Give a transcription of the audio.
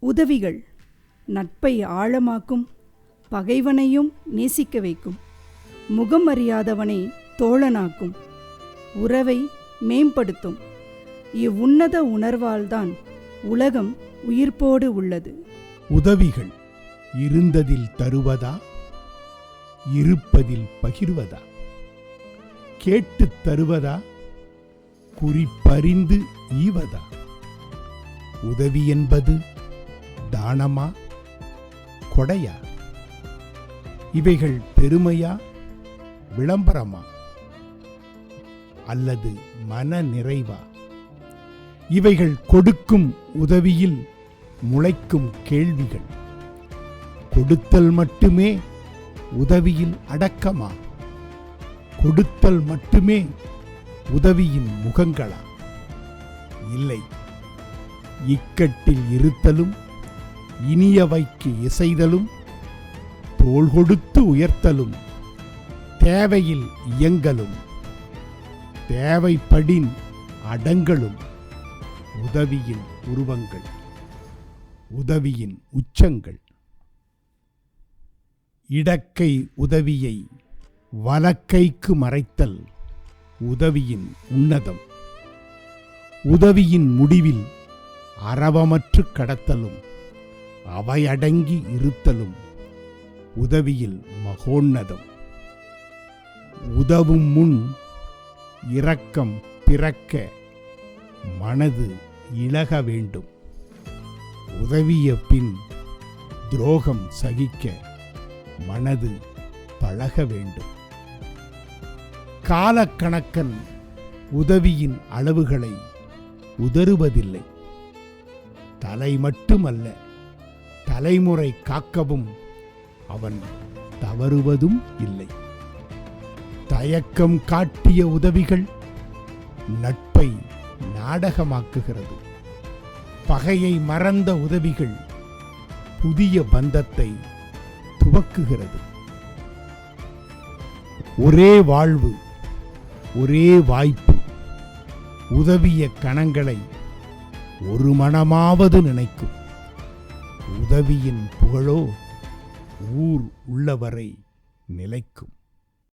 உதவிகள் நட்பை ஆழமாக்கும் பகைவனையும் நேசிக்க வைக்கும் முகம் அறியாதவனை தோழனாக்கும் உறவை மேம்படுத்தும். இவ்வுன்னத உணர்வால்தான் உலகம் உயிர்ப்போடு உள்ளது. உதவிகள் இருந்ததில் தருவதா? இருப்பதில் பகிர்வதா? கேட்டுத் தருவதா? குறிப்பறிந்து ஈவதா? உதவி என்பது தானமா? கொடையா? இவைகள் பெருமையா? விளம்பரமா? அல்லது மன நிறைவா? இவைகள் கொடுக்கும் உதவியில் முளைக்கும் கேள்விகள். கொடுத்தல் மட்டுமே உதவியில் அடக்கமா? கொடுத்தல் மட்டுமே உதவியின் முகங்களா? இல்லை. இக்கட்டில் இருத்தலும் இனியவைக்கு இசைதலும் தோள் கொடுத்து உயர்த்தலும் தேவையில் இயங்கலும் தேவைப்படின் அடங்கலும் உதவியின் உருவங்கள் உதவியின் உச்சங்கள். இடக்கை உதவியை வலக்கைக்கு மறைத்தல் உதவியின் உன்னதம். உதவியின் முடிவில் அரவமற்று கடத்தலும் அவையடங்கி இருத்தலும் உதவியில் மகோன்னதம். உதவும் முன் இரக்கம் பிறக்க மனது இழக வேண்டும். உதவிய பின் துரோகம் சகிக்க மனது பழக வேண்டும். காலக்கணக்கன் உதவியின் அளவுகளை உதறுவதில்லை. தலை மட்டுமல்ல தலைமுறை காக்கவும். அவன் தவறுவதும் இல்லை. தயக்கம் காட்டிய உதவிகள் நட்பை நாடகமாக்குகிறது. பகையை மறந்த உதவிகள் புதிய பந்தத்தை துவக்குகிறது. ஒரே வாழ்வு ஒரே வாய்ப்பு உதவிய கணங்களை ஒரு மனமாவது நினைக்கும். உதவியின் புகழோ ஊர் உள்ளவரை நிலைக்கும்.